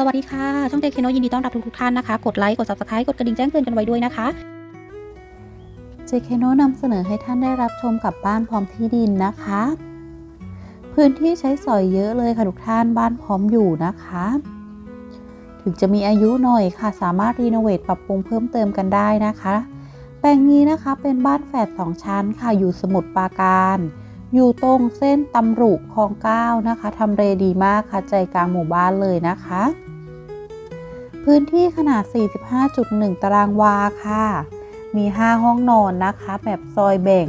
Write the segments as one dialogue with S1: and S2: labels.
S1: สวัสดีค่ะ ช่องเจคเคโนยินดีต้อนรับทุกๆท่านนะคะ กดไลค์ กด subscribe กดกระดิ่งแจ้งเตือนกันไว้ด้วยนะคะ
S2: เจคเคโนนำเสนอให้ท่านได้รับชมกับบ้านพร้อมที่ดินนะคะ พื้นที่ใช้สอยเยอะเลยค่ะทุกท่านบ้านพร้อมอยู่นะคะ ถึงจะมีอายุหน่อยค่ะ สามารถรีโนเวทปรับปรุงเพิ่มเติมกันได้นะคะ แปลงนี้นะคะเป็นบ้านแฝดสองชั้นค่ะอยู่สมุทรปราการอยู่ตรงเส้นตำรุคลองเก้านะคะทำเลดีมากค่ะใจกลางหมู่บ้านเลยนะคะ พื้นที่ขนาด 45.1 ตารางวาค่ะ มี 5 ห้องนอนนะคะ แบบซอยแบ่ง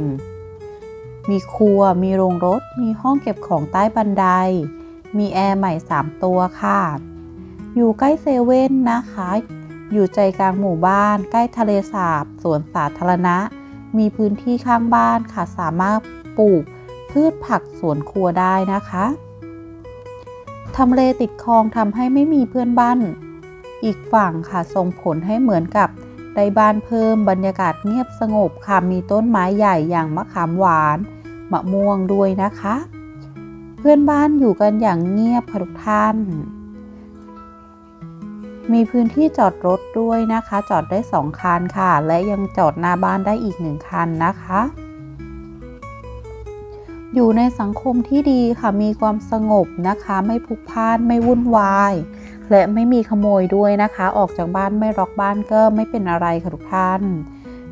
S2: มีครัว มีโรงรถ มีห้องเก็บของใต้บันได มีแอร์ใหม่ 3 ตัวค่ะ อยู่ใกล้เซเว่นนะคะ อยู่ใจกลางหมู่บ้าน ใกล้ทะเลสาบ สวนสาธารณะ มีพื้นที่ข้างบ้านค่ะ สามารถปลูกพืชผักสวนครัวได้นะคะทำเลติดคลองทำให้ไม่มีเพื่อนบ้าน อีกฝั่งค่ะส่งผลให้เหมือนกับได้บ้านเพิ่มบรรยากาศเงียบสงบค่ะมีต้นไม้ใหญ่อย่างมะขามหวานมะม่วงด้วยนะคะ เพื่อนบ้านอยู่กันอย่างเงียบค่ะทุกท่าน มีพื้นที่จอดรถด้วยนะคะ จอดได้สองคันค่ะ และยังจอดหน้าบ้านได้อีกหนึ่งคันนะคะ อยู่ในสังคมที่ดีค่ะมีความสงบนะคะ ไม่พลุกพล่านไม่วุ่นวาย และไม่มีขโมยด้วยนะคะ ออกจากบ้านไม่ล็อกบ้านก็ไม่เป็นอะไรค่ะทุกท่าน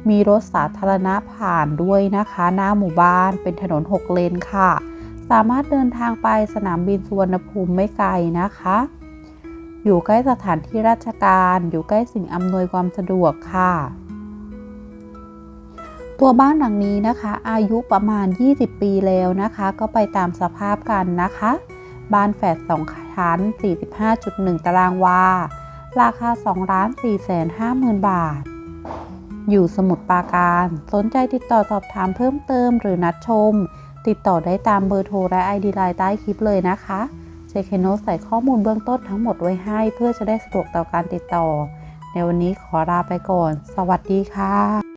S2: มีรถสาธารณะผ่านด้วยนะคะ หน้าหมู่บ้านเป็นถนน 6 เลนค่ะ สามารถเดินทางไปสนามบินสุวรรณภูมิไม่ไกลนะคะ อยู่ใกล้สถานที่ราชการ อยู่ใกล้สิ่งอำนวยความสะดวกค่ะตัวบ้านหลังนี้นะคะ อายุประมาณ 20 ปีแล้วนะคะ ก็ไปตามสภาพกันนะคะ บ้านแฝด2ชั้น 45.1 ตารางวา ราคา 2 ล้าน4แสน5หมื่นบาท อยู่สมุทรปราการ สนใจติดต่อสอบถามเพิ่มเติมหรือนัดชม ติดต่อได้ตามเบอร์โทรและ ID ไลน์ใต้คลิปเลยนะคะเจเคโนใส่ข้อมูลเบื้องต้นทั้งหมดไว้ให้เพื่อจะได้สะดวกต่อการติดต่อ ในวันนี้ขอลาไปก่อน สวัสดีค่ะ